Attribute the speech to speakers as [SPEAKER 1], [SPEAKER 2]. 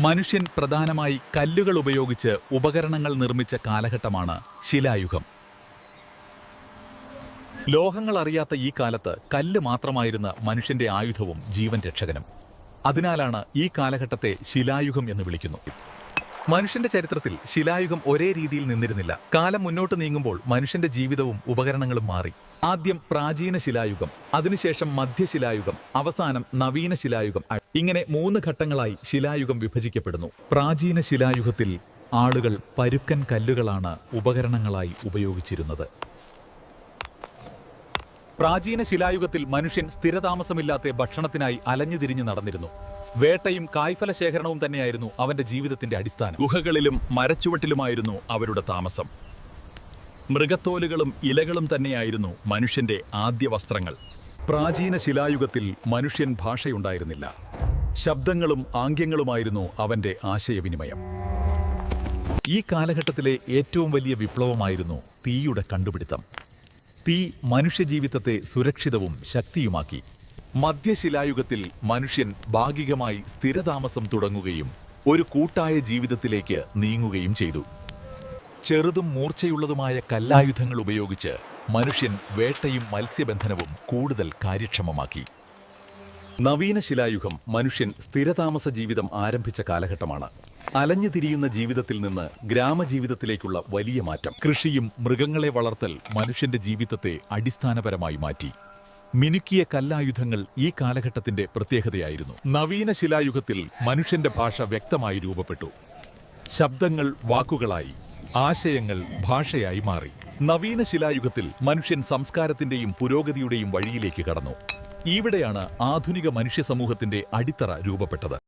[SPEAKER 1] മനുഷ്യൻ പ്രധാനമായി കല്ലുകൾ ഉപയോഗിച്ച് ഉപകരണങ്ങൾ നിർമ്മിച്ച കാലഘട്ടമാണ് ശിലായുഗം. ലോഹങ്ങൾ അറിയാത്ത ഈ കാലത്ത് കല്ല് മാത്രമായിരുന്ന മനുഷ്യന്റെ ആയുധവും ജീവൻ രക്ഷകനും. അതിനാലാണ് ഈ കാലഘട്ടത്തെ ശിലായുഗം എന്ന് വിളിക്കുന്നു മനുഷ്യന്റെ ചരിത്രത്തിൽ ശിലായുഗം ഒരേ രീതിയിൽ നിന്നിരുന്നില്ല. കാലം മുന്നോട്ട് നീങ്ങുമ്പോൾ മനുഷ്യന്റെ ജീവിതവും ഉപകരണങ്ങളും മാറി. ആദ്യം പ്രാചീന ശിലായുഗം അതിനുശേഷം മധ്യശിലായുഗം അവസാനം നവീന ശിലായുഗം. ഇങ്ങനെ മൂന്ന് ഘട്ടങ്ങളായി ശിലായുഗം വിഭജിക്കപ്പെടുന്നു. പ്രാചീന ശിലായുഗത്തിൽ ആളുകൾ പരുക്കൻ കല്ലുകളാണ് ഉപകരണങ്ങളായി ഉപയോഗിച്ചിരുന്നത്. പ്രാചീന ശിലായുഗത്തിൽ മനുഷ്യൻ സ്ഥിരതാമസമില്ലാത്ത ഭക്ഷണത്തിനായി അലഞ്ഞുതിരിഞ്ഞു നടന്നിരുന്നു. വേട്ടയും കായ്ഫല ശേഖരണവും തന്നെയായിരുന്നു അവന്റെ ജീവിതത്തിന്റെ അടിസ്ഥാനം. ഗുഹകളിലും മരച്ചുവട്ടിലുമായിരുന്നു അവരുടെ താമസം. മൃഗത്തോലുകളും ഇലകളും തന്നെയായിരുന്നു മനുഷ്യന്റെ ആദ്യ വസ്ത്രങ്ങൾ. പ്രാചീന ശിലായുഗത്തിൽ മനുഷ്യൻ ഭാഷയുണ്ടായിരുന്നില്ല. ശബ്ദങ്ങളും ആംഗ്യങ്ങളുമായിരുന്നു അവന്റെ ആശയവിനിമയം. ഈ കാലഘട്ടത്തിലെ ഏറ്റവും വലിയ വിപ്ലവമായിരുന്നു തീയുടെ കണ്ടുപിടുത്തം. തീ മനുഷ്യജീവിതത്തെ സുരക്ഷിതവും ശക്തിയുമാക്കി. മധ്യശിലായുഗത്തിൽ മനുഷ്യൻ ഭാഗികമായി സ്ഥിരതാമസം തുടങ്ങുകയും ഒരു കൂട്ടായ ജീവിതത്തിലേക്ക് നീങ്ങുകയും ചെയ്തു. ചെറുതും മൂർച്ചയുള്ളതുമായ കല്ലായുധങ്ങൾ ഉപയോഗിച്ച് മനുഷ്യൻ വേട്ടയും മത്സ്യബന്ധനവും കൂടുതൽ കാര്യക്ഷമമാക്കി. നവീന ശിലായുഗം മനുഷ്യൻ സ്ഥിരതാമസ ജീവിതം ആരംഭിച്ച കാലഘട്ടമാണ്. അലഞ്ഞു തിരിയുന്ന ജീവിതത്തിൽ നിന്ന് ഗ്രാമജീവിതത്തിലേക്കുള്ള വലിയ മാറ്റം. കൃഷിയും മൃഗങ്ങളെ വളർത്തൽ മനുഷ്യന്റെ ജീവിതത്തെ അടിസ്ഥാനപരമായി മാറ്റി. മിനുക്കിയ കല്ലായുധങ്ങൾ ഈ കാലഘട്ടത്തിന്റെ പ്രത്യേകതയായിരുന്നു. നവീന ശിലായുഗത്തിൽ മനുഷ്യന്റെ ഭാഷ വ്യക്തമായി രൂപപ്പെട്ടു. ശബ്ദങ്ങൾ വാക്കുകളായി ആശയങ്ങൾ ഭാഷയായി മാറി. നവീന ശിലായുഗത്തിൽ മനുഷ്യൻ സംസ്കാരത്തിന്റെയും പുരോഗതിയുടെയും വഴിയിലേക്ക് കടന്നു. ഇവിടെയാണ് ആധുനിക മനുഷ്യ സമൂഹത്തിന്റെ അടിത്തറ രൂപപ്പെട്ടത്.